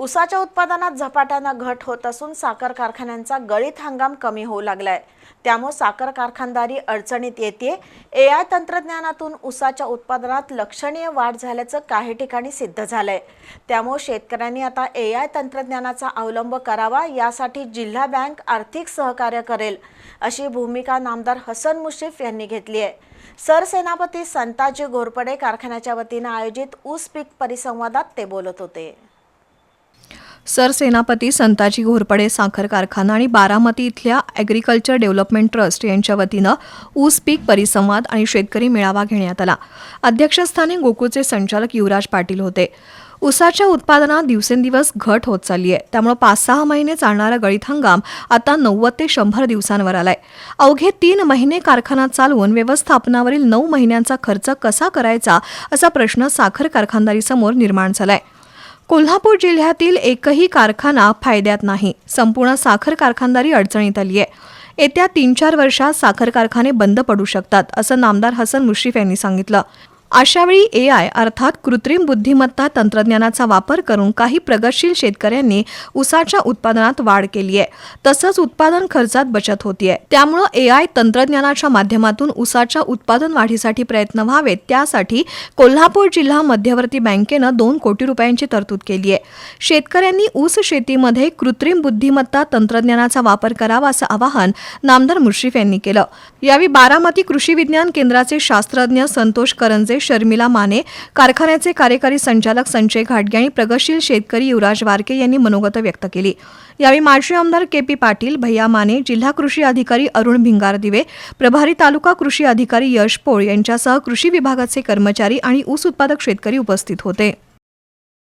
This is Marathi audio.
उसाच्या उत्पादनात झपाट्यानं घट होत असून साखर कारखान्यांचा गळीत हंगाम कमी होऊ लागलाय. त्यामुळे साखर कारखानदारी अडचणीत येते ए आय तंत्रज्ञानातून उसाच्या उत्पादनात लक्षणीय वाढ झाल्याचं काही ठिकाणी सिद्ध झालंय. त्यामुळे शेतकऱ्यांनी आता ए आय तंत्रज्ञानाचा अवलंब करावा यासाठी जिल्हा बँक आर्थिक सहकार्य करेल अशी भूमिका नामदार हसन मुश्रीफ यांनी घेतली आहे सरसेनापती संताजी घोरपडे कारखान्याच्या वतीनं आयोजित ऊस पीक परिसंवादात ते बोलत होते. सरसेनापती संताजी घोरपडे साखर कारखाना आणि बारामती इथल्या ॲग्रिकल्चर डेव्हलपमेंट ट्रस्ट यांच्या वतीनं ऊस पीक परिसंवाद आणि शेतकरी मेळावा घेण्यात आला. अध्यक्षस्थानी गोकुळचे संचालक युवराज पाटील होते. ऊसाच्या उत्पादनात दिवसेंदिवस घट होत चालली आहे. त्यामुळे पाच सहा महिने चालणारा गळीत हंगाम आता नव्वद ते शंभर दिवसांवर आलाय. अवघे तीन महिने कारखाना चालवून व्यवस्थापनावरील नऊ महिन्यांचा खर्च कसा करायचा असा प्रश्न साखर कारखानदारीसमोर निर्माण झालाय. कोल्हापूर जिल्ह्यातील एकही कारखाना फायद्यात नाही. संपूर्ण साखर कारखानदारी अडचणीत आली आहे. येत्या तीन चार वर्षात साखर कारखाने बंद पडू शकतात असं नामदार हसन मुश्रीफ यांनी सांगितलं. अशावेळी ए आय अर्थात कृत्रिम बुद्धिमत्ता तंत्रज्ञानाचा वापर करून काही प्रगतशील शेतकऱ्यांनी ऊसाच्या उत्पादनात वाढ केली आहे. तसंच उत्पादन खर्चात बचत होतीये. त्यामुळं ए आय तंत्रज्ञानाच्या माध्यमातून ऊसाच्या उत्पादन वाढीसाठी प्रयत्न व्हावेत. त्यासाठी कोल्हापूर जिल्हा मध्यवर्ती बँकेनं दोन कोटी रुपयांची तरतूद केली आहे शेतकऱ्यांनी ऊस शेतीमध्ये कृत्रिम बुद्धिमत्ता तंत्रज्ञानाचा वापर करावा असं आवाहन नामदार मुश्रीफ यांनी केलं. यावेळी बारामती कृषी विज्ञान केंद्राचे शास्त्रज्ञ संतोष करंजे शर्मिला माने कारखान्याचे कार्यकारी संचालक संजय घाटगे आणि प्रगतशील शेतकरी युवराज वारके यांनी मनोगत व्यक्त केली. यावेळी माजी आमदार के पी पाटील भैया माने जिल्हा कृषी अधिकारी अरुण भिंगार दिवे प्रभारी तालुका कृषी अधिकारी यश पोळ यांच्यासह कृषी विभागाचे कर्मचारी आणि ऊस उत्पादक शेतकरी उपस्थित होते.